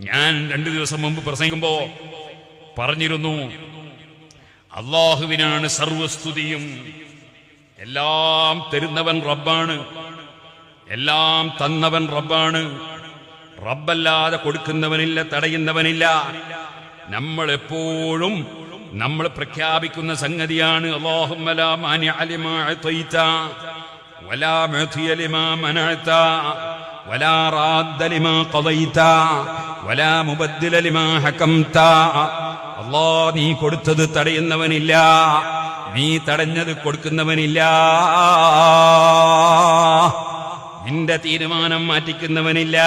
ഞാൻ രണ്ടു ദിവസം മുമ്പ് പ്രസംഗിക്കുമ്പോ പറഞ്ഞിരുന്നു അള്ളാഹുവിനാണ് സർവസ്തുതിയും. എല്ലാം തരുന്നവൻ റബ്ബാണ്. എല്ലാം തന്നവൻ റബ്ബാണ്. റബ്ബല്ലാതെ കൊടുക്കുന്നവനില്ല തടയുന്നവനില്ല. നമ്മൾ എപ്പോഴും നമ്മൾ പ്രഖ്യാപിക്കുന്ന സംഗതിയാണ് അല്ലാഹുമ്മ ലാ മാനിഅ ലിമാ راد لما قضيت ولا مبدل لما حكمت അല്ലാ നീ കൊടുത്തത് തടയുന്നവനില്ല. നീ തടഞ്ഞത് കൊടുക്കുന്നവനില്ല. നിന്റെ തീരുമാനം മാറ്റിക്കുന്നവനില്ല.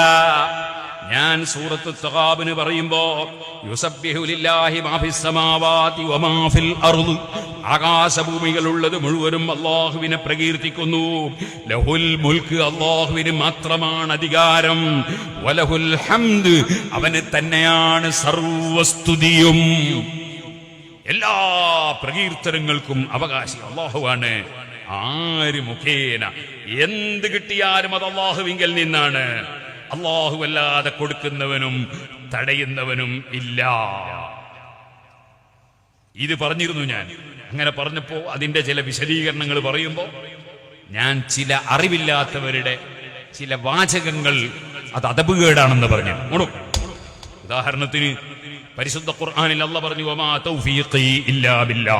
ഞാൻ സൂറത്ത് തഹാബിന് പറയുമ്പോ ആകാശഭൂമികളുള്ളത് മുഴുവനും അള്ളാഹുവിനെ പ്രകീർത്തിക്കുന്നു. ലഹുൽ മുൽക്ക് അള്ളാഹുവിന് മാത്രമാണ് അധികാരം. വലഹുൽ ഹംദ് അവന് തന്നെയാണ് സർവസ്തുതിയും. എല്ലാ പ്രകീർത്തനങ്ങൾക്കും അവകാശി അള്ളാഹുവാണ് ആര് മുഖേന എന്ത് കിട്ടിയാലും അത് അള്ളാഹുവിങ്കൽ നിന്നാണ്. അള്ളാഹു അല്ലാതെ കൊടുക്കുന്നവനും തടയുന്നവനും ഇല്ല. ഇത് പറഞ്ഞിരുന്നു ഞാൻ. അങ്ങനെ പറഞ്ഞപ്പോ അതിന്റെ ചില വിശദീകരണങ്ങൾ പറയുമ്പോൾ ഞാൻ ചില അറിവില്ലാത്തവരുടെ ചില വാചകങ്ങൾ അത് അതപുകേടാണെന്ന് പറഞ്ഞു. ഉദാഹരണത്തിന് പരിശുദ്ധ ഖുർആാനിൽ അല്ല പറഞ്ഞു ഇല്ലാ ബില്ലാ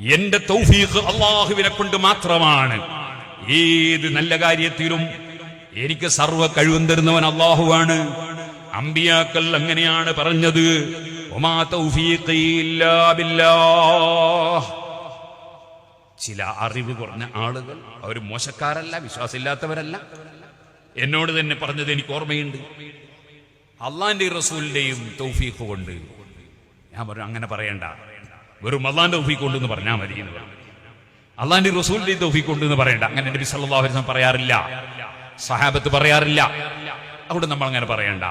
എന്റെ തൗഫീഖ് അള്ളാഹുവിനെ കൊണ്ട് മാത്രമാണ്. ഏത് നല്ല കാര്യത്തിലും എനിക്ക് സർവ കഴിവും തരുന്നവൻ അള്ളാഹുവാണ് അമ്പിയാക്കൾ അങ്ങനെയാണ് പറഞ്ഞത്. ചില അറിവ് കുറഞ്ഞ ആളുകൾ അവർ മോശക്കാരല്ല വിശ്വാസമില്ലാത്തവരല്ല. എന്നോട് തന്നെ പറഞ്ഞത് എനിക്ക് ഓർമ്മയുണ്ട്. അള്ളാന്റെ റസൂലിന്റെയും തൗഫീഖ് കൊണ്ട്. ഞാൻ പറഞ്ഞു അങ്ങനെ പറയണ്ട. വെറും അള്ളാന്റെ തൗഫീഖ് കൊണ്ട് എന്ന് പറഞ്ഞാൽ മതി അള്ളാന്റെ റസൂലിന്റെയും തൗഫീഖ് കൊണ്ട് എന്ന് പറയണ്ട. അങ്ങനെ നബി വസല്ലം പറയാറില്ല. സഹാബത്ത് പറയാറില്ല. അവിടെ നമ്മൾ അങ്ങനെ പറയണ്ട.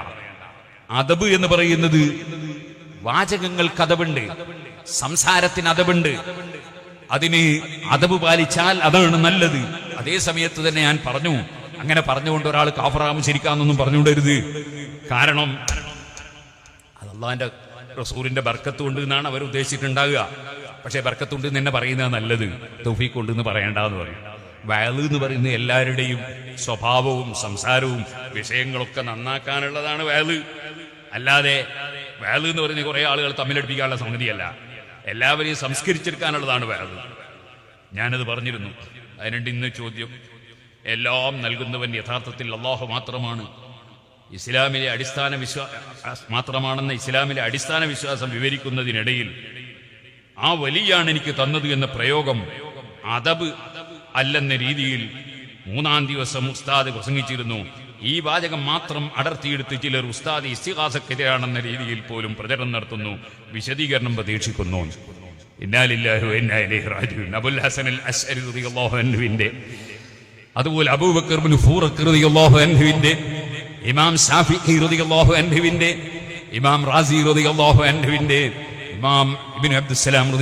അതബ് എന്ന് പറയുന്നത് വാചകങ്ങൾക്ക് അതവുണ്ട് സംസാരത്തിന് അതവുണ്ട്. അതിന് അതവ് പാലിച്ചാൽ അതാണ് നല്ലത്. അതേ സമയത്ത് തന്നെ ഞാൻ പറഞ്ഞു അങ്ങനെ പറഞ്ഞുകൊണ്ട് ഒരാൾ കാഫറാമ് ശരിക്കാന്നൊന്നും പറഞ്ഞുകൊണ്ടരുത്. കാരണം അത് അള്ളാന്റെ റസൂലിന്റെ ബർക്കത്ത് കൊണ്ട് എന്നാണ് അവർ ഉദ്ദേശിച്ചിട്ടുണ്ടാകുക പക്ഷേ ബർക്കത്തുണ്ട് എന്ന് തന്നെ പറയുന്നത് നല്ലത്. തൗഫീഖ് കൊണ്ട് എന്ന് പറയണ്ടെന്ന് പറയും. വയൽ എന്ന് പറയുന്ന എല്ലാവരുടെയും സ്വഭാവവും സംസാരവും വിഷയങ്ങളൊക്കെ നന്നാക്കാനുള്ളതാണ് വയൽ. അല്ലാതെ വയൽ എന്ന് പറയുന്ന കുറെ ആളുകൾ തമ്മിലടിപ്പിക്കാനുള്ള സംഗതിയല്ല. എല്ലാവരെയും സംസ്കരിച്ചെടുക്കാനുള്ളതാണ് വയൽ. ഞാനത് പറഞ്ഞിരുന്നു. അതിനുണ്ട് ഇന്ന് ചോദ്യം. എല്ലാം നൽകുന്നവൻ യഥാർത്ഥത്തിൽ അള്ളാഹു മാത്രമാണ്. ഇസ്ലാമിലെ അടിസ്ഥാന വിശ്വാസ മാത്രമാണെന്ന ഇസ്ലാമിലെ അടിസ്ഥാന വിശ്വാസം വിവരിക്കുന്നതിനിടയിൽ ആ വലിയാണ് എനിക്ക് തന്നത് എന്ന പ്രയോഗം അതബ് അല്ലെന്ന രീതിയിൽ മൂന്നാം ദിവസം ഉസ്താദ് പ്രസംഗിച്ചിരുന്നു. ഈ വാചകം മാത്രം അടർത്തിയെടുത്ത് ചിലർ ഉസ്താദ് ഇസ്തിഹാസക്കെതിരാണെന്ന രീതിയിൽ പോലും പ്രചരണം നടത്തുന്നു. വിശദീകരണം പ്രതീക്ഷിക്കുന്നു. അതുപോലെ അബൂബക്കർ ബിൻ ഫൂറഖ് റളിയല്ലാഹു അൻഹുവിന്റെ ഇമാം ഷാഫി അൻഹുവിന്റെ ഇമാം റാസി റളിയല്ലാഹു അൻഹുവിന്റെ ഇമാം ഇബ്നു അബ്ദുസ്സലാം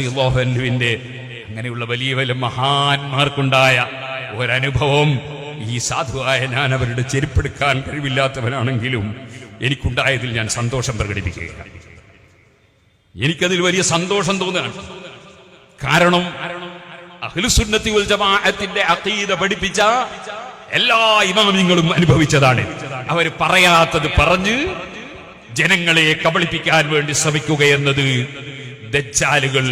അൻഹുവിന്റെ അങ്ങനെയുള്ള വലിയ വലിയ മഹാന്മാർക്കുണ്ടായ ഒരനുഭവം ഈ സാധുവായ ഞാൻ അവരുടെ ചെരുപ്പെടുക്കാൻ കഴിവില്ലാത്തവനാണെങ്കിലും എനിക്കുണ്ടായതിൽ ഞാൻ സന്തോഷം പ്രകടിപ്പിക്കുകയാണ്. എനിക്കതിൽ വലിയ സന്തോഷം തോന്നുകയാണ്. കാരണം അഖിലുസുന്നത്തി വൽ ജമാഅത്തിന്റെ അഖീദ പഠിപ്പിച്ച എല്ലാ ഇമാമിങ്ങളും അനുഭവിച്ചതാണ്. അവർ പറയാത്തത് പറഞ്ഞ് ജനങ്ങളെ കബളിപ്പിക്കാൻ വേണ്ടി ശ്രമിക്കുക എന്നത് ദജ്ജാലുകൾ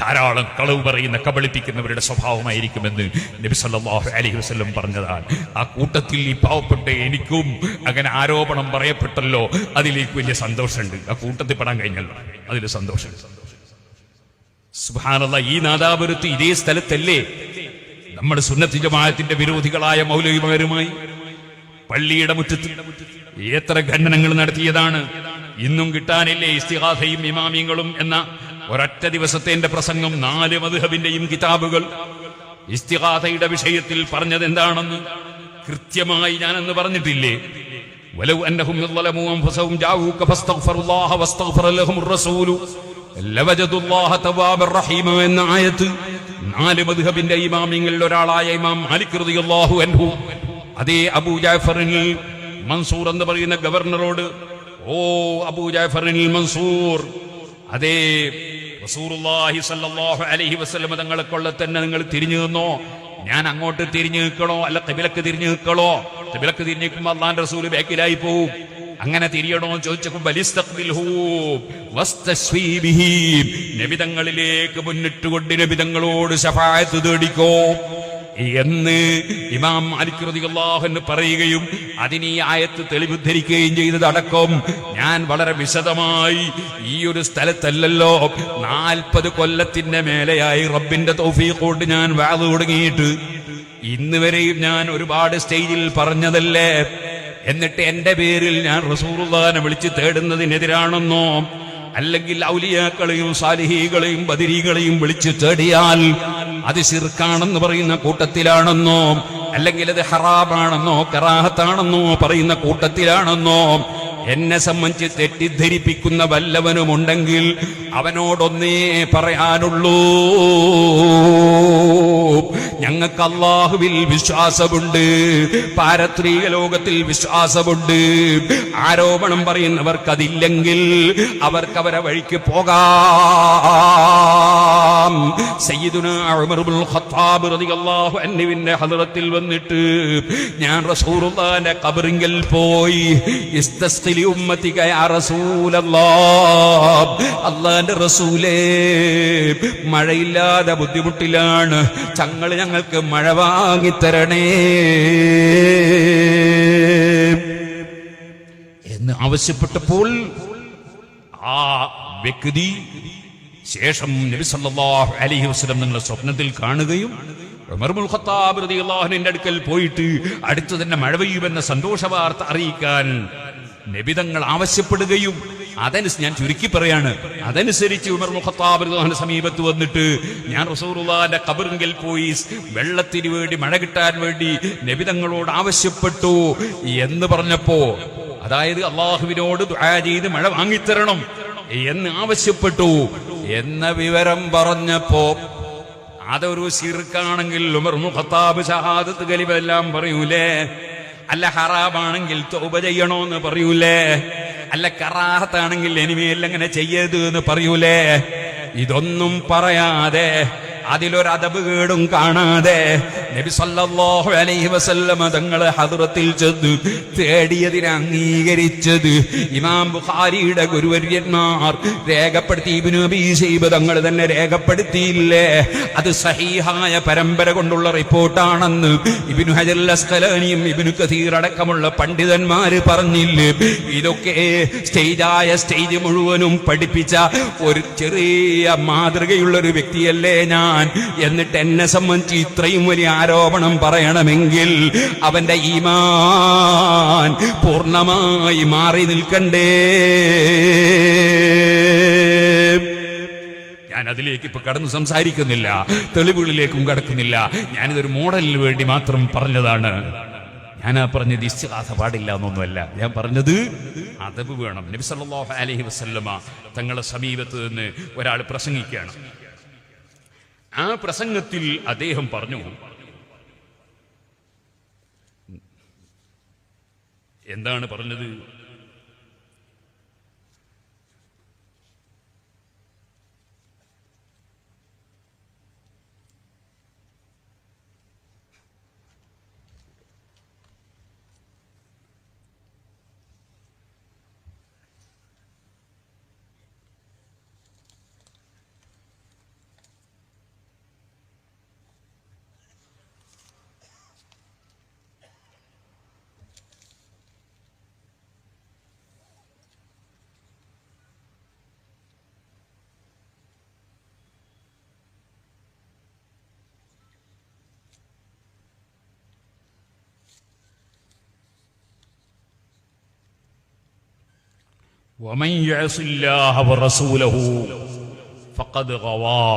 ധാരാളം കളവ് പറയുന്ന കബളിപ്പിക്കുന്നവരുടെ സ്വഭാവമായിരിക്കുമെന്ന് നബി സല്ലല്ലാഹു അലൈഹി വസല്ലം പറഞ്ഞതാണ്. ആ കൂട്ടത്തിൽ ഈ പാവപ്പെട്ട എനിക്കും അങ്ങനെ ആരോപണം പറയപ്പെട്ടല്ലോ. അതിലേക്ക് വലിയ സന്തോഷമുണ്ട്. ആ കൂട്ടത്തിൽ പെടാൻ കഴിഞ്ഞല്ലോ. അതിൽ സന്തോഷമുണ്ട്. സുബ്ഹാനല്ലാഹ് ഈ നാദാപുരത്ത് ഇതേ സ്ഥലത്തല്ലേ നമ്മുടെ സുന്നത്തി ജമാഅത്തിന്റെ വിരോധികളായ മൗലവിമാരുമായി പള്ളിയുടെ മുറ്റത്ത് എത്ര ഖണ്ഡനങ്ങൾ നടത്തിയതാണ്. ഇന്നും കിട്ടാനില്ലേ ഇസ്തിഹാസയും ഇമാമിയങ്ങളും എന്ന ഒരൊറ്റ ദിവസത്തെ എന്റെ പ്രസംഗം നാല് മധുഹബിന്റെയും കിതാബുകൾ ഇസ്തിഹാസയുടെ വിഷയത്തിൽ പറഞ്ഞത് എന്താണെന്ന് കൃത്യമായി ഞാനെന്ന് പറഞ്ഞിട്ടില്ലേ ولو انهم ظلموا انفسهم جاءوك فاستغفروا الله واستغفر لهم الرسول لوجدوا الله توابا رحيما എന്ന ആയത്ത് നാല് മദ്ഹബിന്റെ ഇമാമിങ്ങളിൽ ഒരാളായ ഇമാം മാലിക് റളിയല്ലാഹു അൻഹു അതേ അബൂ ജാഫറിൽ മൻസൂർ എന്ന് പറയുന്ന ഗവർണറോട് ഓ അബൂ ജാഫറിൽ മൻസൂർ. അതേ റസൂറുല്ലാഹി സല്ലല്ലാഹു അലൈഹി വസല്ലം തങ്ങളെ കൊള്ള തന്നെ നിങ്ങൾ തിരിഞ്ഞു നിന്നോ? ഞാൻ അങ്ങോട്ട് തിരിഞ്ഞു നിൽക്കണോ? അല്ല കബിലക്ക് തിരിഞ്ഞു നിൽക്കണോ? കബിലക്ക് തിരിഞ്ഞു നിൽക്കുമ്പോൾ അള്ളാൻ റസൂൽ ബാക്കിലായി പോവും. അങ്ങനെ തിരിയണോ ചോദിച്ചപ്പോൾ. നബിതങ്ങളിലേക്ക് മുന്നിട്ടുകൊണ്ട് നബിതങ്ങളോട് ശഫായത്ത് തേടിക്കോ? എന്ന് ഇമാം മാലിക് റളിയല്ലാഹു പറയുകയും അതിന് ഈ ആയത്ത് തെളിവുദ്ധരിക്കുകയും ചെയ്തതടക്കം ഞാൻ വളരെ വിശദമായി ഈ ഒരു സ്ഥലത്തല്ലല്ലോ. നാൽപ്പത് കൊല്ലത്തിന്റെ മേലെയായി റബ്ബിന്റെ തൗഫീഖ് കൊണ്ട് ഞാൻ വാത് തുടങ്ങിയിട്ട് ഇന്ന് വരെയും ഞാൻ ഒരുപാട് സ്റ്റേജിൽ പറഞ്ഞതല്ലേ? എന്നിട്ട് എന്റെ പേരിൽ ഞാൻ റസൂറുല്ലാനെ വിളിച്ച് തേടുന്നതിനെതിരാണെന്നോ? അല്ലെങ്കിൽ ഔലിയാക്കളെയും സാലിഹികളെയും ബദിരികളെയും വിളിച്ചു തേടിയാൽ അത് ശിർക്കാണെന്ന് പറയുന്ന കൂട്ടത്തിലാണെന്നോ അല്ലെങ്കിൽ അത് ഹറാബാണെന്നോ കറാഹത്താണെന്നോ പറയുന്ന കൂട്ടത്തിലാണെന്നോ എന്നെ സംബന്ധിച്ച് തെറ്റിദ്ധരിപ്പിക്കുന്ന വല്ലവനുമുണ്ടെങ്കിൽ അവനോടൊന്നേ പറയാനുള്ളൂ. ഞങ്ങൾക്ക് അള്ളാഹുവിൽ വിശ്വാസമുണ്ട്. പാരത്രീക ലോകത്തിൽ വിശ്വാസമുണ്ട്. ആരോപണം പറയുന്നവർക്ക് അതില്ലെങ്കിൽ അവർക്ക് അവരെ വഴിക്ക് പോകാം അൻഹുവിന്റെ ഹദ്റത്തിൽ വന്നിട്ട് ഞാൻ റസൂലുള്ളാഹിന്റെ കബറിങ്കിൽ പോയി അല്ലാഹുവിന്റെ റസൂലേ മഴയില്ലാതെ ബുദ്ധിമുട്ടിലാണ്. ചങ്ങൾ ഞങ്ങൾക്ക് മഴ വാങ്ങിത്തരണേ. എന്ന് ആവശ്യപ്പെട്ടപ്പോൾ ആ വ്യക്തി ശേഷം നബി സല്ലല്ലാഹു അലൈഹി വസല്ലം നിങ്ങളെ സ്വപ്നത്തിൽ കാണുകയും ഖത്താബ് ഖത്താബ് റളിയല്ലാഹുവിന്റെ അടുക്കൽ പോയിട്ട് അടുത്തു തന്നെ മഴ പെയ്യുമെന്ന സന്തോഷ വാർത്ത അറിയിക്കാൻ നബിതങ്ങൾ ആവശ്യപ്പെടുകയും അതനുസരിച്ച് ഞാൻ ചുരുക്കി പറയാണ്. അതനുസരിച്ച് ഉമർ മുഖത്താബ് സമീപത്ത് വന്നിട്ട് ഞാൻ റസൂലുള്ളാഹിന്റെ കബറിങ്കിൽ പോയി വെള്ളത്തിന് വേണ്ടി മഴ കിട്ടാൻ വേണ്ടി നബിതങ്ങളോട് ആവശ്യപ്പെട്ടു എന്ന് പറഞ്ഞപ്പോ അതായത് അള്ളാഹുവിനോട് ചെയ്ത് മഴ വാങ്ങിത്തരണം എന്ന് ആവശ്യപ്പെട്ടു എന്ന വിവരം പറഞ്ഞപ്പോ അതൊരു ശിർക്കാണെങ്കിൽ ഉമർ മുഖത്താബ് ഷഹാദത്ത് കലിമെല്ലാം പറയൂലേ? അല്ല ഹറാബാണെങ്കിൽ തൗബ ചെയ്യണോന്ന് പറയൂലേ? അല്ല കറാഹത്താണെങ്കിൽ ഇനിമേൽ ചെയ്യരുത് എന്ന് പറയൂലേ? ഇതൊന്നും പറയാതെ അതിലൊരു കേടും കാണാതെ നബി സല്ലല്ലാഹു അലൈഹി വസല്ലമ തങ്ങളെ ഹദ്റത്തിൽ ചെന്ന് തേടിയതിനെ അംഗീകരിച്ചത് ഇമാം ബുഖാരിയുടെ ഗുരുവര്യന്മാർ രേഖപ്പെടുത്തി ഇബ്നു അബീ ശൈബ തങ്ങൾ തന്നെ രേഖപ്പെടുത്തിയില്ലേ? അത് സഹീഹായ പരമ്പര കൊണ്ടുള്ള റിപ്പോർട്ടാണെന്ന് ഇബ്നു ഹജർ അസ്കലാനിയും ഇബ്നു കഥീർ അടക്കമുള്ള പണ്ഡിതന്മാര് പറഞ്ഞില്ലേ? ഇതൊക്കെ സ്റ്റേജായ സ്റ്റേജ് മുഴുവനും പഠിപ്പിച്ച ഒരു ചെറിയ മാതൃകയുള്ള ഒരു വ്യക്തിയല്ലേ ഞാൻ. എന്നിട്ട് എന്നെ സംബന്ധിച്ച് ഇത്രയും വലിയ ആരോപണം പറയണമെങ്കിൽ അവന്റെ ഈമാൻ പൂർണമായി മാറി നിൽക്കണ്ടേ. ഞാൻ അതിലേക്ക് ഇപ്പൊ കടന്നു സംസാരിക്കുന്നില്ല തെളിവുകളിലേക്കും കടക്കുന്നില്ല. ഞാനിതൊരു മോഡലിന് വേണ്ടി മാത്രം പറഞ്ഞതാണ്. ഞാൻ ആ പറഞ്ഞത് ഇസ്തിഹാസ പാടില്ല എന്നൊന്നുമല്ല. ഞാൻ പറഞ്ഞത് അതവ് വേണം. നബി സല്ലല്ലാഹു അലൈഹി വസല്ലമ തങ്ങളെ സമീപത്ത് നിന്ന് ഒരാൾ പ്രസംഗിക്കുകയാണ്. ആ പ്രസംഗത്തിൽ അദ്ദേഹം പറഞ്ഞു എന്താണ് പറഞ്ഞത്? ومن يعص الله ورسوله فقد غوى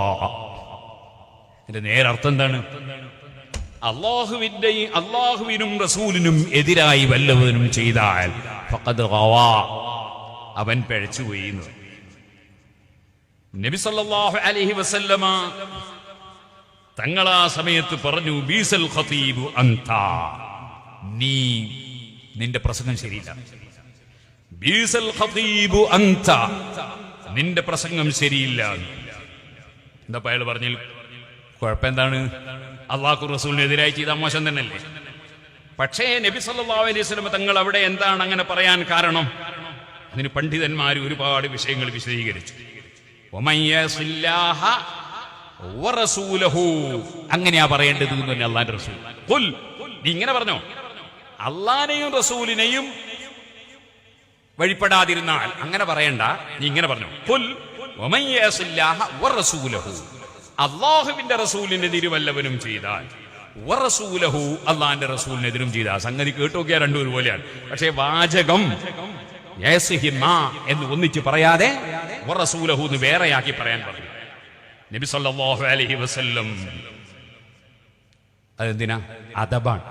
ഇതിന്റെ നേരർത്ഥം എന്താണ് അള്ളാഹുവിന്റെയും അള്ളാഹുവിനും റസൂലിനും എതിരായി വല്ലവനും ചെയ്താൽ ഫഖദ് ഗവാ അവൻ പിഴച്ചുപോയി എന്ന് പറയും. നബി സല്ലല്ലാഹു അലൈഹി വസല്ലമ തങ്ങൾ ആ സമയത്ത് പറഞ്ഞു ബീസൽ ഖതീബു അന്ത നീ നിന്റെ പ്രസംഗം ശരിയില്ല ബീസൽ ഖതീബു അൻത നിന്റെ പ്രസംഗം ശരിയില്ല. എന്താ അയാൾ പറഞ്ഞിൽ കുഴപ്പമെന്താണ്? അള്ളാഹു റസൂലിനെതിരായി ചെയ്ത മോശം തന്നെയല്ലേ? പക്ഷേ നബി സല്ലാ അലൈഹി വസല്ലം തങ്ങൾ അവിടെ എന്താണ് അങ്ങനെ പറയാൻ കാരണം? അതിന് പണ്ഡിതന്മാർ ഒരുപാട് വിഷയങ്ങൾ വിശദീകരിച്ചു. അങ്ങനെയാ പറയേണ്ടത് എന്ന് അള്ളാന്റെ റസൂൽ. ഇങ്ങനെ പറഞ്ഞോ? അള്ളാനെയും റസൂലിനെയും വഴിപ്പെടാതിരുന്നാൽ. അങ്ങനെ പറയണ്ട. നീ ഇങ്ങനെ പറഞ്ഞു. അള്ളാഹുവിന്റെ റസൂലിന്റെ തിരുവല്ലവനും ചെയ്താൽ. അള്ളാന്റെ റസൂലിനെതിരും ചെയ്ത സംഗതി കേട്ടോക്കിയ രണ്ടുപേരും പോലെയാണ്. പക്ഷേ വാചകം എന്ന് ഒന്നിച്ച് പറയാതെ എന്ന് വേറെയാക്കി പറയാൻ പറഞ്ഞു. നബി സല്ലല്ലാഹു അലൈഹി വസല്ലം അതെന്തിനാ? അദബാണ്.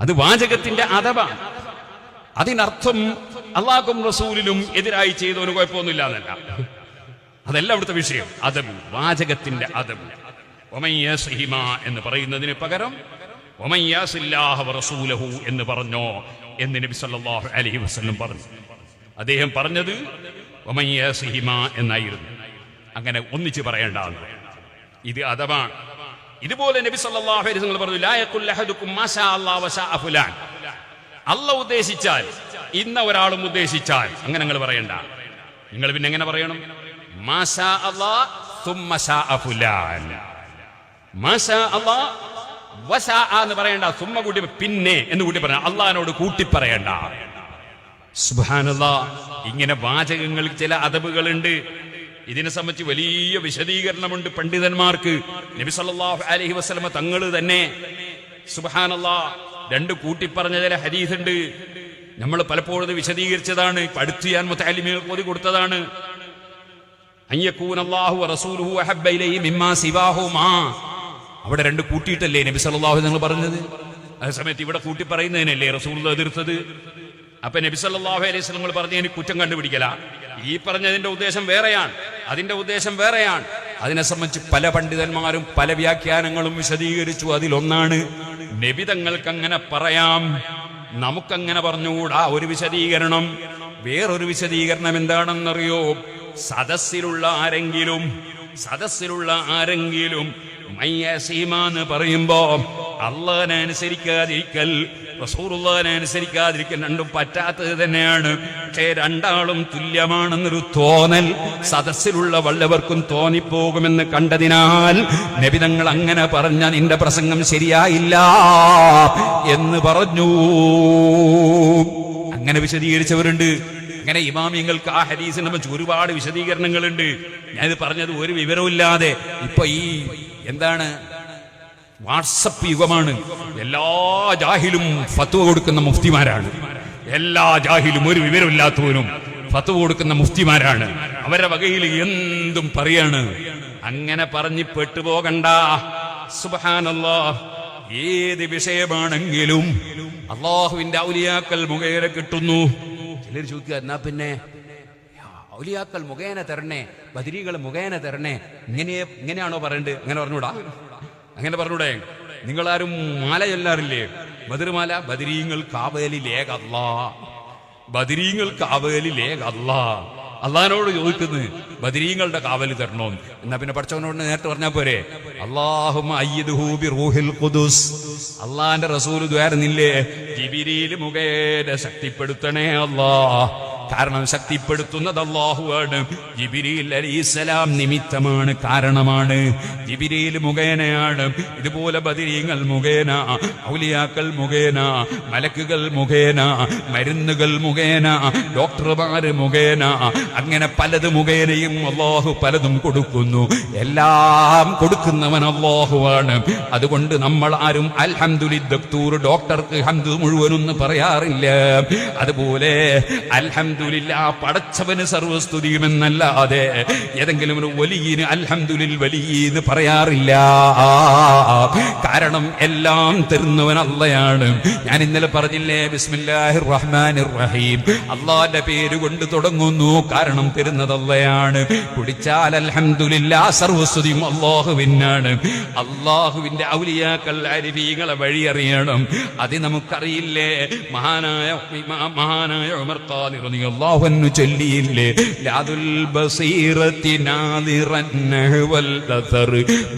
അത് വാചകത്തിന്റെ അദബാണ്. അതിനർത്ഥം അള്ളാഹും റസൂലിനും എതിരായി ചെയ്തവന് കുഴപ്പമൊന്നുമില്ല എന്നല്ല അതല്ല അവിടുത്തെ വിഷയം. അതബ് വാചകത്തിന്റെ അതബ് ഒമയ്യസിഹിമ എന്ന് പറയുന്നതിന് പകരം റസൂലഹു എന്ന് പറഞ്ഞോ എന്ന് നബി സല്ലല്ലാഹു അലൈഹി വസല്ലം പറഞ്ഞു. അദ്ദേഹം പറഞ്ഞത് ഒമയ്യസിഹിമ എന്നായിരുന്നു. അങ്ങനെ ഒന്നിച്ച് പറയേണ്ട ഇത് അഥവാ ഇതുപോലെ നബി സല്ലല്ലാഹു അലൈഹി വസല്ലം പറഞ്ഞു ലാ യഖുൽ മാഷാ വശാ ഫുലാൻ അല്ല ഉദ്ദേശിച്ചാൽ ഇന്ന ഒരാളും ഉദ്ദേശിച്ചാൽ. അങ്ങനെ നിങ്ങൾ പറയണ്ട. നിങ്ങൾ പിന്നെ എങ്ങനെ പറയണം? എന്ന് പറയണ്ട സുമ്മ കൂട്ടി പിന്നെ എന്ന് കൂട്ടി പറയണം അള്ളഹാനോട് കൂട്ടി പറയണ്ട. ഇങ്ങനെ വാചകങ്ങളിൽ ചില അതബുകളുണ്ട് ഇതിനെ സംബന്ധിച്ച് വലിയ വിശദീകരണമുണ്ട് പണ്ഡിതന്മാർക്ക്. നബി സല്ലല്ലാഹു അലൈഹി വസ്ലമ തങ്ങൾ തന്നെ. സുബാനല്ല രണ്ട് കൂട്ടിപ്പറഞ്ഞ ചില ഹദീസ് ഉണ്ട് നമ്മൾ പലപ്പോഴും വിശദീകരിച്ചതാണ്. പഠിച്ചു ഞാൻ മുത്താലിമികൾ ഓതി കൊടുത്തതാണ്. അവിടെ രണ്ട് കൂട്ടിയിട്ടല്ലേ നബി സല്ലാഹു നിങ്ങൾ പറഞ്ഞത്? അതേ സമയത്ത് ഇവിടെ കൂട്ടി പറയുന്നതിനല്ലേ റസൂൽ എതിർത്തത്? അപ്പൊ നബി സല്ലാഹു അലൈഹി സ്വലങ്ങൾ പറഞ്ഞതിന് കുറ്റം കണ്ടുപിടിക്കല. ഈ പറഞ്ഞതിന്റെ ഉദ്ദേശം വേറെയാണ്. അതിന്റെ ഉദ്ദേശം വേറെയാണ്. അതിനെ സംബന്ധിച്ച് പല പണ്ഡിതന്മാരും പല വ്യാഖ്യാനങ്ങളും വിശദീകരിച്ചു. അതിലൊന്നാണ് നിബിതങ്ങൾക്ക് അങ്ങനെ പറയാം. നമുക്കങ്ങനെ പറഞ്ഞുകൂടാ ഒരു വിശദീകരണം. വേറൊരു വിശദീകരണം എന്താണെന്നറിയോ? സദസ്സിലുള്ള ആരെങ്കിലും സദസ്സിലുള്ള ആരെങ്കിലും മയ്യസീമ എന്ന് പറയുമ്പോ അള്ളാനെ അനുസരിക്കാതിരിക്കൽ റസൂറുള്ളഹനെ അനുസരിക്കാതിരിക്കൽ രണ്ടും പറ്റാത്തത് തന്നെയാണ്. പക്ഷേ രണ്ടാളും തുല്യമാണെന്നൊരു തോന്നൽ സദസ്സിലുള്ള വല്ലവർക്കും തോന്നിപ്പോകുമെന്ന് കണ്ടതിനാൽ നബിതങ്ങൾ അങ്ങനെ പറഞ്ഞ നിന്റെ പ്രസംഗം ശരിയായില്ല എന്ന് പറഞ്ഞു. അങ്ങനെ വിശദീകരിച്ചവരുണ്ട്. അങ്ങനെ ഇമാമിയങ്ങൾക്ക് ആ ഹദീസിനെ വെച്ച് ഒരുപാട് വിശദീകരണങ്ങളുണ്ട്. ഞാനിത് പറഞ്ഞത് ഒരു വിവരമില്ലാതെ ഇപ്പൊ ഈ എന്താണ് വാട്സപ്പ് യുഗമാണ്. എല്ലാ ജാഹിലും ഫത്വ കൊടുക്കുന്ന മുഫ്തിമാരാണ്. എല്ലാ ജാഹിലും ഒരു വിവരമില്ലാത്തവനും ഫത്വ കൊടുക്കുന്ന മുഫ്തിമാരാണ്. അവരുടെ വകയിൽ എന്തും പറയാണ്. അങ്ങനെ പറഞ്ഞ് പെട്ടുപോകണ്ട. സുബാനല്ലോ ഏത് വിഷയമാണെങ്കിലും അള്ളാഹുവിന്റെ ഔലിയാക്കൽ മുഖേന കിട്ടുന്നു. ചിലർ ചോദിക്കുക എന്നാ പിന്നെ? ഔലിയാക്കൾ മുഖേന തരണേ ബദിരികൾ മുഖേന തരണേ. ഇങ്ങനെ ഇങ്ങനെയാണോ പറയണ്ടത് അങ്ങനെ പറഞ്ഞൂടാ അങ്ങനെ പറഞ്ഞൂടെ. നിങ്ങളാരും മാല ചൊല്ലാറില്ലേ ബദർമാല ബദരീങ്ങൾ ബദിരീങ്ങൾ ബദരീങ്ങൾ കാവലിലേകല്ലാ അള്ളഹാനോട് ചോദിക്കുന്നത് ബദരീങ്ങളുടെ കാവലി തരണോ എന്നാ. പിന്നെ പഠിച്ചവനോട് നേരത്തെ പറഞ്ഞാ പോരെ. ഖുദുസ്. അള്ളാന്റെ റസൂൽ ദ്വാരുന്നില്ലേ ജിബിരിയിൽ മുഖേന ശക്തിപ്പെടുത്തണേ അല്ലാ കാരണം ശക്തിപ്പെടുത്തുന്നത് അള്ളാഹുവാണ്. ജിബിരിയിൽ അലൈസലാം നിമിത്തമാണ് കാരണമാണ്. ജിബിരിയിൽ മുഖേനയാണ്. ഇതുപോലെ ബദിരീങ്ങൾ മുഖേന ഔലിയാക്കൾ മുഖേന മലക്കുകൾ മുഖേന മരുന്നുകൾ മുഖേന ഡോക്ടർമാര് മുഖേന അങ്ങനെ പലത് മുഖേനയും അള്ളാഹു പലതും കൊടുക്കുന്നു. എല്ലാം കൊടുക്കുന്നവൻ അള്ളാഹുവാണ്. അതുകൊണ്ട് നമ്മൾ ആരും അൽഹംദുലി ദക്തൂർ ഡോക്ടർക്ക് ഹംദ് മുഴുവനൊന്നും പറയാറില്ല. അതുപോലെ അൽഹം അൽഹംദുലില്ല പടച്ചവന് സർവസ്തുതിയുമെന്നല്ലാതെ ഏതെങ്കിലും ഒരു വലിയന് അൽഹംദുലിൽ വലിയെന്ന് പറയാറില്ല. കാരണം എല്ലാം തരുന്നവൻ അല്ലയാണ് ഞാൻ ഇന്നലെ പറഞ്ഞില്ലേ ബിസ്മില്ലാഹിർ റഹ്മാനിർ റഹീം അള്ളാന്റെ പേര് കൊണ്ട് തുടങ്ങുന്നു കാരണം തരുന്നത് അള്ളയാണ് കുടിച്ചാൽ അൽഹംദുലില്ല സർവസ്തുതിയും അള്ളാഹുവിനാണ്. അള്ളാഹുവിന്റെ ഔലിയാക്കൾ അരിഫീകളെ വഴി അറിയണം. അത് നമുക്കറിയില്ലേ? മഹാനായ മഹാനായ ഉമർ ഖാദി റളിയല്ലാഹു ചൊല്ലിയില്ലേ? ലാദുൽ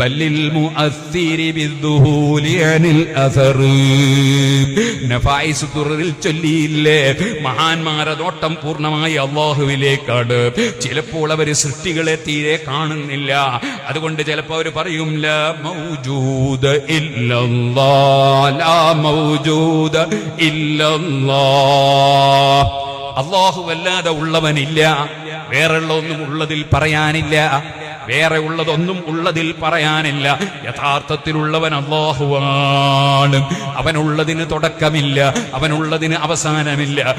ബല്ലിൽ മുഅസ്സിരി ചൊല്ലിയില്ലേ? മഹാന്മാരെ നോട്ടം പൂർണമായി അള്ളാഹുവിലേക്കാണ്. ചിലപ്പോൾ അവർ സൃഷ്ടികളെ തീരെ കാണുന്നില്ല. അതുകൊണ്ട് ചിലപ്പോൾ അവർ പറയും ലാ മൗജൂദ ഇല്ലല്ലാ ലാ മൗജൂദ ഇല്ലല്ലാ. അള്ളാഹു വല്ലാതെ ഉള്ളവനില്ല. വേറെയുള്ള ഒന്നും ഉള്ളതിൽ പറയാനില്ല. വേറെ ഉള്ളതൊന്നും ഉള്ളതിൽ പറയാനില്ല. യഥാർത്ഥത്തിലുള്ളവൻ അള്ളാഹുവാണ് അവനുള്ളതിന് തുടക്കമില്ല. അവനുള്ളതിന് അവസാനമില്ല.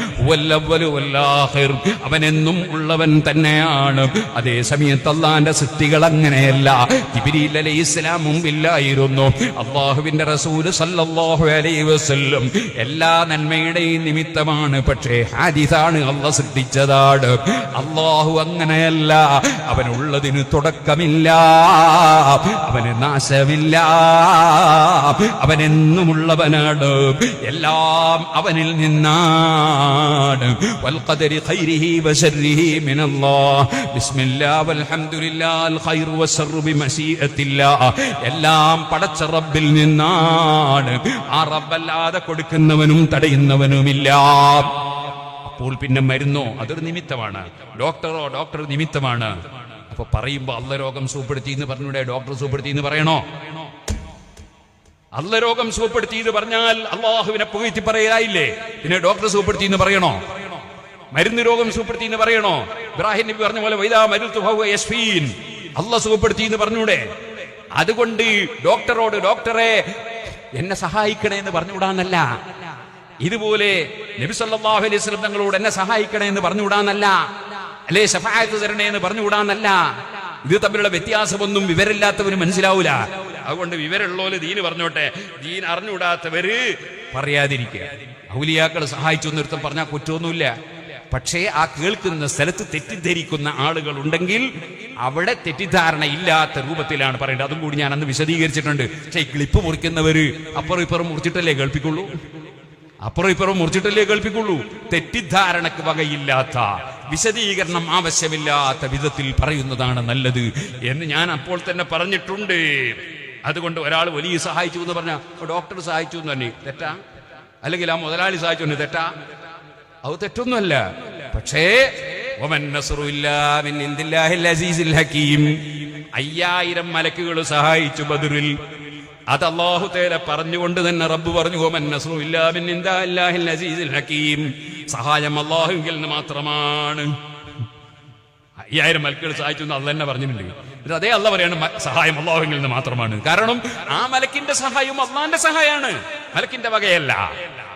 അവനെന്നും ഉള്ളവൻ തന്നെയാണ്. അതേ സമയത്ത് അള്ളാന്റെ സൃഷ്ടികൾ അങ്ങനെയല്ല. ജിബിരിൽ അലൈഹി ഇസ്ലാം മുമ്പില്ലായിരുന്നു. അള്ളാഹുവിന്റെ റസൂൽ സല്ലാഹു അലൈഹി വസ്ല്ലും എല്ലാ നന്മയുടെയും നിമിത്തമാണ്. പക്ഷേ ഹാരിതാണ് അള്ള സൃഷ്ടിച്ചതാണ്. അള്ളാഹു അങ്ങനെയല്ല. അവനുള്ളതിന് തുടക്കമില്ല അവന് നാശമില്ല. അവനെന്നുമുള്ളവനാണ്. എല്ലാം അവനിൽ നിന്നാണ്. എല്ലാം പടച്ച റബ്ബിൽ നിന്നാണ്. ആ റബ്ബല്ലാതെ കൊടുക്കുന്നവനും തടയുന്നവനുമില്ല. അപ്പോൾ പിന്നെ മരുന്നോ? അതൊരു നിമിത്തമാണ്. ഡോക്ടറോ? ഡോക്ടർ നിമിത്തമാണ്. അപ്പൊ പറയുമ്പോ അല്ല രോഗം സുഖപ്പെടുത്തി എന്ന് പറഞ്ഞൂടെ ഡോക്ടർ സുഖപ്പെടുത്തി എന്ന് പറയണോ? അല്ല രോഗം സുഖപ്പെടുത്തി എന്ന് പറഞ്ഞാൽ അള്ളാഹുവിനെ പുകഴ്ത്തി പറയലായില്ലേ? പിന്നെ ഡോക്ടർ സുഖപ്പെടുത്തി എന്ന് പറയണോ? മരുന്ന് രോഗം സുഖപ്പെടുത്തി എന്ന് പറയണോ? ഇബ്രാഹിം നബി പറഞ്ഞ പോലെ വൈദാ മരുത്തു ഫഹുവ യശ്ഫീൻ അല്ല സുഖപ്പെടുത്തി എന്ന് പറഞ്ഞൂടെ? അതുകൊണ്ട് ഡോക്ടറോട് ഡോക്ടറെ എന്നെ സഹായിക്കണേ എന്ന് പറഞ്ഞുകൂടാന്നല്ല. ഇതുപോലെ നബി അലൈഹി സ്വലം തങ്ങളോട് എന്നെ സഹായിക്കണേ എന്ന് പറഞ്ഞുകൂടാന്നല്ല. അല്ലേ ഷഫായത്ത് തരണേ എന്ന് പറഞ്ഞുകൂടാന്നല്ല ഇത് തമ്മിലുള്ള വ്യത്യാസമൊന്നും വിവരമില്ലാത്തവന് മനസ്സിലാവൂല. അതുകൊണ്ട് വിവരമുള്ളവര് ദീന് പറഞ്ഞോട്ടെ. ദീൻ അറിഞ്ഞുകൂടാത്തവര് പറയാതിരിക്കുക. ഔലിയാക്കൾ സഹായിച്ചു നിർത്തം പറഞ്ഞാൽ കുറ്റമൊന്നുമില്ല. പക്ഷേ ആ കേൾക്കുന്ന സ്ഥലത്ത് തെറ്റിദ്ധരിക്കുന്ന ആളുകൾ ഉണ്ടെങ്കിൽ അവിടെ തെറ്റിദ്ധാരണ ഇല്ലാത്ത രൂപത്തിലാണ് പറയേണ്ടത്. അതും കൂടി ഞാൻ അന്ന് വിശദീകരിച്ചിട്ടുണ്ട്. പക്ഷേ ക്ലിപ്പ് മുറിക്കുന്നവര് അപ്പുറം ഇപ്പുറം മുറിച്ചിട്ടല്ലേ കേൾപ്പിക്കുള്ളൂ? അപ്പുറം ഇപ്പുറം മുറിച്ചിട്ടല്ലേ കേൾപ്പിക്കുള്ളൂ? തെറ്റിദ്ധാരണക്ക് വകയില്ലാത്ത വിശദീകരണം ആവശ്യമില്ലാത്ത വിധത്തിൽ പറയുന്നതാണ് നല്ലത് എന്ന് ഞാൻ അപ്പോൾ തന്നെ പറഞ്ഞിട്ടുണ്ട്. അതുകൊണ്ട് ഒരാൾ വലിയ സഹായിച്ചു എന്ന് പറഞ്ഞ ഡോക്ടർ സഹായിച്ചു എന്ന് തന്നെ തെറ്റാ? അല്ലെങ്കിൽ ആ മുതലാളി സഹായിച്ചു എന്ന് തെറ്റാ? അത് തെറ്റൊന്നുമല്ല. പക്ഷേ അയ്യായിരം മലക്കുകൾ സഹായിച്ചു ബദറിൽ. അത് അള്ളാഹു തേല പറഞ്ഞുകൊണ്ട് തന്നെ റബ്ബ് പറഞ്ഞു ഓമൻ നസറു ഇല്ലാ ഹക്കീം. സഹായം അള്ളാഹുവിൽ നിന്ന് മാത്രമാണ്. അയ്യായിരം മലക്കുകൾ സഹായിച്ചു എന്ന് അല്ല തന്നെ പറഞ്ഞിട്ടുണ്ട്. അതേ അല്ല പറയാണ് സഹായം അള്ളാഹുവിൽ നിന്ന് മാത്രമാണ്. കാരണം ആ മലക്കിന്റെ സഹായം അള്ളാന്റെ സഹായമാണ്. മലക്കിന്റെ വകയല്ല.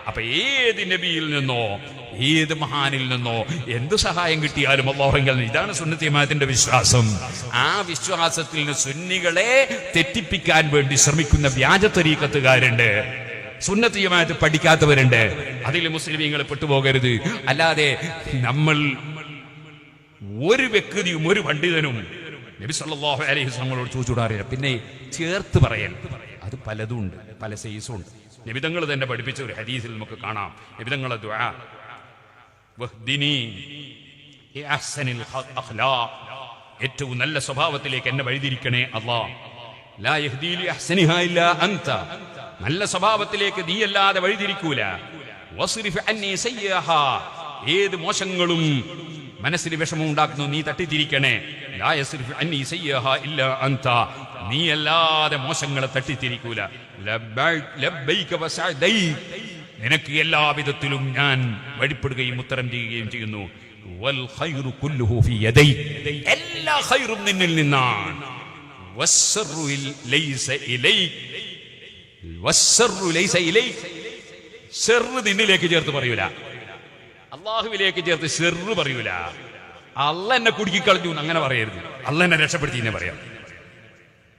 അപ്പൊ ഏത് നബിയിൽ നിന്നോ ഏത് മഹാനിൽ നിന്നോ എന്ത് സഹായം കിട്ടിയാലും അള്ളാഹുങ്കൽ ഇതാണ് സുന്നത്തിയമാത്തിന്റെ വിശ്വാസം. ആ വിശ്വാസത്തിൽ സുന്നികളെ തെറ്റിപ്പിക്കാൻ വേണ്ടി ശ്രമിക്കുന്ന വ്യാജ തരീക്കത്തുകാരുണ്ട്. സുന്നത്തിയമായിട്ട് പഠിക്കാത്തവരുണ്ട്. അതിൽ മുസ്ലിമീങ്ങൾ പെട്ടുപോകരുത്. അല്ലാതെ നമ്മൾ ഒരു വ്യക്തിയും ഒരു പണ്ഡിതനും നബി സല്ലല്ലാഹു അലൈഹി പിന്നെ ചേർത്ത് പറയൽ. അത് പലതും ഉണ്ട്. പല സൈസും ഉണ്ട്. നിബിതങ്ങൾ തന്നെ പഠിപ്പിച്ച ഒരു ഹദീസിൽ നമുക്ക് കാണാം. നിബിതങ്ങളെ ദുആ. അഹ്സനിൽ. ഏറ്റവും നല്ല സ്വഭാവത്തിലേക്ക് എന്നെ വഴിതിരിക്കണേ അല്ലാ ലാ യഹ്ദീലി അൻത. നല്ല സ്വഭാവത്തിലേക്ക് നീയല്ലാതെ വഴിതിരിക്കൂല. ഏത് മോശങ്ങളും മനസ്സിന് വിഷമം ഉണ്ടാക്കുന്നു നീ തട്ടിത്തിരിക്കണേ. നീ അല്ലാതെ മോശങ്ങളെ തട്ടിത്തിരിക്കൂല. നിനക്ക് എല്ലാ വിധത്തിലും ഞാൻ വഴിപ്പെടുകയും ഉത്തരം ചെയ്യുകയും ചെയ്യുന്നു. എല്ലാ നിന്നിൽ നിന്നാണ്. നിന്നിലേക്ക് ചേർത്ത് പറയൂല. അള്ളാഹുവിലേക്ക് ചേർത്ത് ഷെറ് പറയൂല. അല്ല എന്നെ കുടുക്കിക്കളഞ്ഞു അങ്ങനെ പറയരുത്. അല്ല എന്നെ രക്ഷപ്പെടുത്തി എന്നെ പറയാം.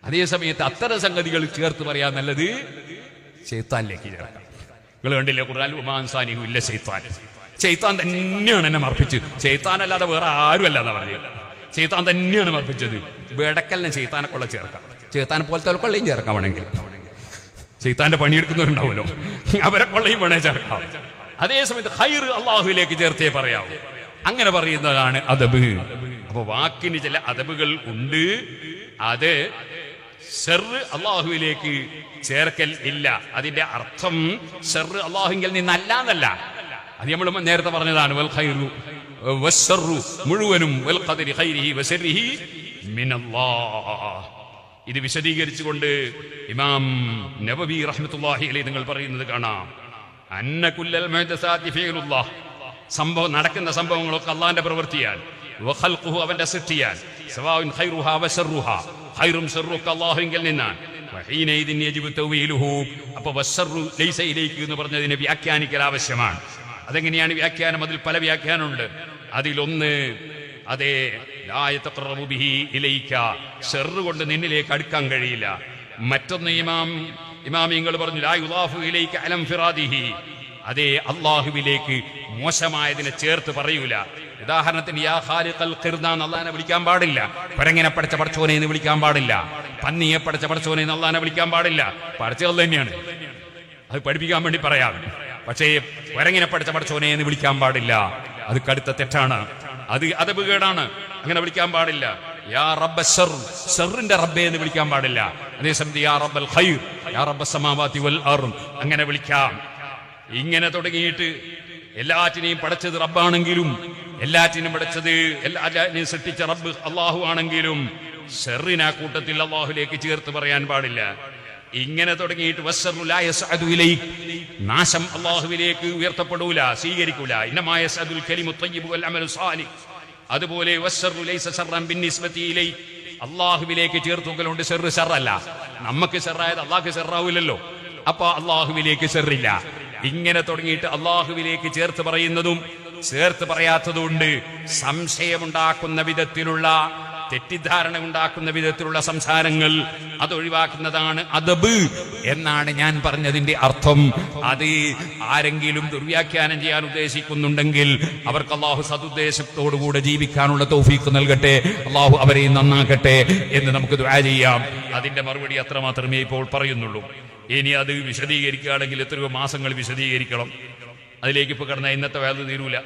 അതേ സമയത്ത് അത്തരം സംഗതികൾ ചേർത്ത് പറയാൻ നല്ലത് ചെയ്ത്താനിലേക്ക് ചേർക്കാം. നിങ്ങൾ കണ്ടില്ലേ ഖുർആൻ? ഉമാൻസാനി ഇല്ല ചെയ്ത്താൻ ചെയ്ത്താൻ തന്നെയാണ് എന്നെ മർപ്പിച്ച് ചെയ്ത്താൻ അല്ലാതെ വേറെ ആരും അല്ല എന്നാ പറഞ്ഞത്. ചെയ്ത്താൻ തന്നെയാണ് മർപ്പിച്ചത്. വേടക്കലിനെ ചെയ്ത്താനെ കൊള്ള ചേർക്കാം. ചെയ്ത്താനെ പോലത്തെ കൊള്ളയും ചേർക്കാം വേണമെങ്കിൽ. ചെയ്ത്താന്റെ പണിയെടുക്കുന്നവരുണ്ടാവുമല്ലോ. അവരെ കൊള്ളയും വേണേ ചേർക്കാം. അതേ സമയത്ത് ഹൈർ അള്ളാഹുവിലേക്ക് ചേർത്തേ പറയാവൂ. അങ്ങനെ പറയുന്നതാണ് അതബ് അപ്പൊ വാക്കിന് ചില അതബുകൾ ഉണ്ട്. അത് ഷെറ് അള്ളാഹുവിലേക്ക് ചേർക്കൽ ഇല്ല. അതിന്റെ അർത്ഥം ഷെറ് അള്ളാഹുവിൽ നിന്നല്ല എന്നല്ല അത് നമ്മൾ നേരത്തെ പറഞ്ഞതാണ് വൽ ഖൈറു മുഴുവനും വൽ ഖദരി ഖൈരിഹി മിനല്ലാഹ്. ഇത് വിശദീകരിച്ചുകൊണ്ട് ഇമാം നബബി റഹ്മത്തുള്ളാഹി അലി നിങ്ങൾ പറയുന്നത് കാണാം. അന്ന കുല്ലൽ സംഭവം നടക്കുന്ന സംഭവങ്ങളൊക്കെ അള്ളാന്റെ പ്രവൃത്തിയാൽ അവന്റെ സൃഷ്ടിയാൽ നിന്നാണ്. എന്ന് പറഞ്ഞതിനെ വ്യാഖ്യാനിക്കൽ ആവശ്യമാണ്. അതെങ്ങനെയാണ് വ്യാഖ്യാനം? അതിൽ പല വ്യാഖ്യാനമുണ്ട്. അതിലൊന്ന് അതെ കൊണ്ട് നിന്നിലേക്ക് അടുക്കാൻ കഴിയില്ല. മറ്റൊന്ന് ഇമാം ഇമാമിങ്ങൾ പറഞ്ഞു ലാ യുദാഫു ഇലൈക അലം ഫിറാദിഹി. അതേ അള്ളാഹുവിലേക്ക് മോശമായതിനെ ചേർത്ത് പറയൂല. ഉദാഹരണത്തിന് യാ ഖാലിഖൽ ഖിർദാൻ അള്ളാഹിനെ വിളിക്കാൻ പാടില്ല. പരങ്ങനെ പഠിച്ച പടച്ചോനെ എന്ന് വിളിക്കാൻ പാടില്ല. പന്നിയെ പഠിച്ച പടച്ചോനെ എന്ന് അള്ളഹാനെ വിളിക്കാൻ പാടില്ല. പഠിച്ചത് തന്നെയാണ്. അത് പഠിപ്പിക്കാൻ വേണ്ടി പറയാം. പക്ഷേ വരങ്ങിനെ പഠിച്ച പടച്ചോനെ എന്ന് വിളിക്കാൻ പാടില്ല. അത് കടുത്ത തെറ്റാണ്. അത് അതപകേടാണ് അങ്ങനെ വിളിക്കാൻ പാടില്ല. യാ റബ്ബ ഷറിന്റെ റബ്ബെ എന്ന് വിളിക്കാൻ പാടില്ല. അതേസമയത്ത് യാ റബ്ബൽ ഖൈർ യാ റബ്ബ സമാവാതി വൽ അർദ് അങ്ങനെ വിളിക്കാം. ഇങ്ങനെ തുടങ്ങിയിട്ട് എല്ലാറ്റിനെയും പടച്ചത് റബ്ബാണെങ്കിലും എല്ലാറ്റിനും പടച്ചത് എല്ലാറ്റിനെയും സൃഷ്ടിച്ച റബ്ബ് അള്ളാഹു ആണെങ്കിലും ഷെറിന് ആ കൂട്ടത്തിൽ അള്ളാഹുലേക്ക് ചേർത്ത് പറയാൻ പാടില്ല. ഇങ്ങനെ തുടങ്ങിയിട്ട്. നാശം അള്ളാഹുവിലേക്ക് ഉയർത്തപ്പെടൂല സ്വീകരിക്കൂല. ഇന്നമായ സദുൽ കലിമു തയ്യിബു അമലു സാലിഹ്. അതുപോലെ. അള്ളാഹുവിലേക്ക് ചേർത്തുകളുണ്ട് ഷെറ് ഷെറല്ല നമുക്ക് ഷെറായത് അള്ളാഹ് ഷെറാവില്ലല്ലോ അപ്പൊ അള്ളാഹുവിലേക്ക് ഷെറില്ല ഇങ്ങനെ തുടങ്ങിയിട്ട് അള്ളാഹുവിലേക്ക് ചേർത്ത് പറയുന്നതും ചേർത്ത് പറയാത്തതുകൊണ്ട് സംശയമുണ്ടാക്കുന്ന വിധത്തിലുള്ള തെറ്റിദ്ധാരണ ഉണ്ടാക്കുന്ന വിധത്തിലുള്ള സംസാരങ്ങൾ അത് ഒഴിവാക്കുന്നതാണ് അതബ് എന്നാണ് ഞാൻ പറഞ്ഞതിന്റെ അർത്ഥം. അത് ആരെങ്കിലും ദുർവ്യാഖ്യാനം ചെയ്യാൻ ഉദ്ദേശിക്കുന്നുണ്ടെങ്കിൽ അവർക്ക് അള്ളാഹു സതുദ്ദേശത്തോടുകൂടെ ജീവിക്കാനുള്ള തൗഫീക്ക് നൽകട്ടെ അള്ളാഹു അവരെ നന്നാക്കട്ടെ എന്ന് നമുക്ക് ദുആ ചെയ്യാം. അതിന്റെ മറുപടി അത്ര മാത്രമേ ഇപ്പോൾ പറയുന്നുള്ളൂ. ഇനി അത് വിശദീകരിക്കുകയാണെങ്കിൽ എത്രയോ മാസങ്ങൾ വിശദീകരിക്കണം. അതിലേക്ക് ഇപ്പൊ കിടന്ന ഇന്നത്തെ വേദ തീരൂല.